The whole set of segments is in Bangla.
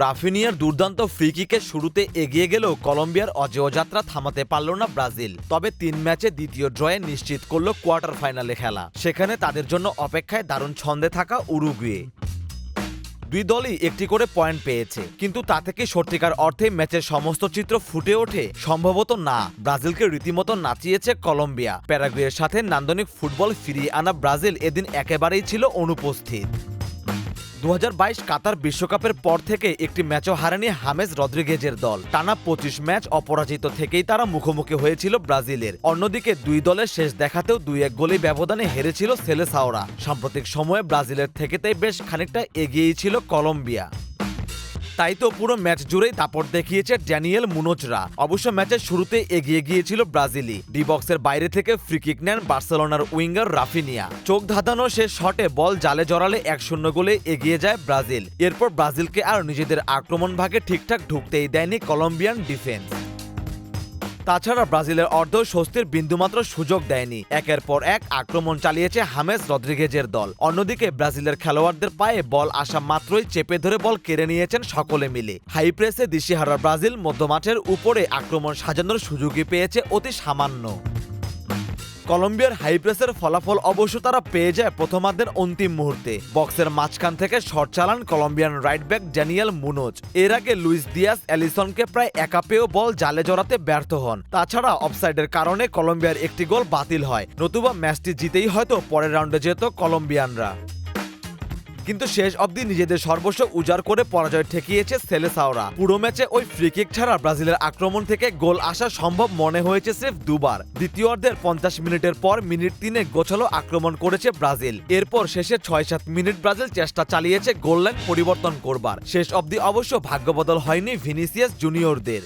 রাফিনিয়ার দুর্দান্ত ফ্রিকিকে শুরুতে এগিয়ে গেলেও কলম্বিয়ার অজেয় যাত্রা থামাতে পারল না ব্রাজিল। তবে তিন ম্যাচে দ্বিতীয় ড্রয়ে নিশ্চিত করল কোয়ার্টার ফাইনালে খেলা। সেখানে তাদের জন্য অপেক্ষায় দারুণ ছন্দে থাকা উরুগুয়ে। দুই দলই একটি করে পয়েন্ট পেয়েছে, কিন্তু তা থেকে সত্যিকার অর্থে ম্যাচের সমস্ত চিত্র ফুটে ওঠে সম্ভবত না। ব্রাজিলকে রীতিমতো নাচিয়েছে কলম্বিয়া। প্যারাগুয়ের সাথে নান্দনিক ফুটবল ফিরিয়ে আনা ব্রাজিল এদিন একেবারেই ছিল অনুপস্থিত। দু হাজার বাইশ কাতার বিশ্বকাপের পর থেকে একটি ম্যাচও হারেনি হামেজ রদ্রিগেজের দল। টানা পঁচিশ ম্যাচ অপরাজিত থেকেই তারা মুখোমুখি হয়েছিল ব্রাজিলের। অন্যদিকে দুই দলের শেষ দেখাতেও দুই এক গোলে ব্যবধানে হেরেছিল সেলেসাওরা। সাম্প্রতিক সময়ে ব্রাজিলের থেকেতেই বেশ খানিকটা এগিয়েই ছিল কলম্বিয়া। তাই তো পুরো ম্যাচ জুড়েই দাপট দেখিয়েছে ড্যানিয়েল মুনোজরা। অবশ্য ম্যাচের শুরুতে এগিয়ে গিয়েছিল ব্রাজিলি ডি বক্সের বাইরে থেকে ফ্রিকিক নেন বার্সেলোনার উইঙ্গার রাফিনিয়া। চোখ ধাঁধানো সে শটে বল জালে জড়ালে এক শূন্য গোলে এগিয়ে যায় ব্রাজিল। এরপর ব্রাজিলকে আর নিজেদের আক্রমণ ভাগে ঠিকঠাক ঢুকতেই দেয়নি কলম্বিয়ান ডিফেন্স। তাছাড়া ব্রাজিলের অর্ধ স্বস্তির বিন্দুমাত্র সুযোগ দেয়নি। একের পর এক আক্রমণ চালিয়েছে হামেস রদ্রিগেজের দল। অন্যদিকে ব্রাজিলের খেলোয়াড়দের পায়ে বল আসা মাত্রই চেপে ধরে বল কেড়ে নিয়েছেন সকলে মিলে। হাই প্রেসে দিশিহারা ব্রাজিল মধ্যমাঠের উপরে আক্রমণ সাজানোর সুযোগই পেয়েছে অতি সামান্য। কলম্বিয়ার হাইপ্রেসের ফলাফল অবশ্য তারা পেয়ে যায় প্রথমার্ধের অন্তিম মুহূর্তে। বক্সের মাঝখান থেকে শট চালান Colombian right back Daniel Munoz এর আগে লুইস দিয়াস অ্যালিসনকে প্রায় একা পেয়েও বল জালে জড়াতে ব্যর্থ হন। তাছাড়া অফসাইডের কারণে কলম্বিয়ার একটি গোল বাতিল হয়। নতুবা ম্যাচটি জিতেই হয়তো পরের রাউন্ডে যেত কলম্বিয়ানরা। কিন্তু শেষ অবধি নিজেদের সর্বস্ব উজাড় করে পরাজয় ঠেকিয়েছে সেলেসাওরা। পুরো ম্যাচে ওই ফ্রিকিক ছাড়া ব্রাজিলের আক্রমণ থেকে গোল আসা সম্ভব মনে হয়েছে সির্ফ দুবার। দ্বিতীয়ার্ধের পঞ্চাশ মিনিটের পর মিনিট তিনে গোছালো আক্রমণ করেছে ব্রাজিল। এরপর শেষে ছয় সাত মিনিট ব্রাজিল চেষ্টা চালিয়েছে গোল লাইন পরিবর্তন করবার। শেষ অবধি অবশ্য ভাগ্যবদল হয়নি ভিনিসিয়াস জুনিয়রদের।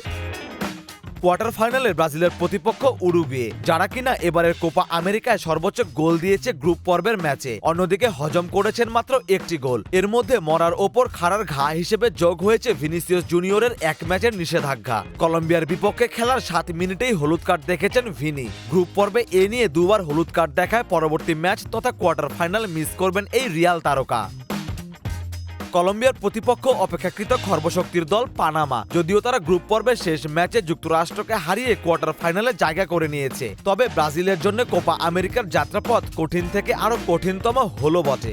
কোয়ার্টার ফাইনালে ব্রাজিলের প্রতিপক্ষ উরুগুয়ে, যারা কিনা এবারের কোপা আমেরিকায় সর্বোচ্চ গোল দিয়েছে গ্রুপ পর্বের ম্যাচে। অন্যদিকে হজম করেছেন মাত্র একটি গোল। এর মধ্যে মরার ওপর খাড়ার ঘা হিসেবে যোগ হয়েছে ভিনিসিয়াস জুনিয়রের এক ম্যাচের নিষেধাজ্ঞা। কলম্বিয়ার বিপক্ষে খেলার সাত মিনিটেই হলুদ কার্ড দেখেছেন ভিনি। গ্রুপ পর্বে এ নিয়ে দুবার হলুদ কার্ড দেখায় পরবর্তী ম্যাচ তথা কোয়ার্টার ফাইনাল মিস করবেন এই রিয়াল তারকা। কলম্বিয়ার প্রতিপক্ষ অপেক্ষাকৃত খর্বশক্তির দল পানামা। যদিও তারা গ্রুপ পর্বের শেষ ম্যাচে যুক্তরাষ্ট্রকে হারিয়ে কোয়ার্টার ফাইনালে জায়গা করে নিয়েছে। তবে ব্রাজিলের জন্য কোপা আমেরিকার যাত্রাপথ কঠিন থেকে আরও কঠিনতম হলো বটে।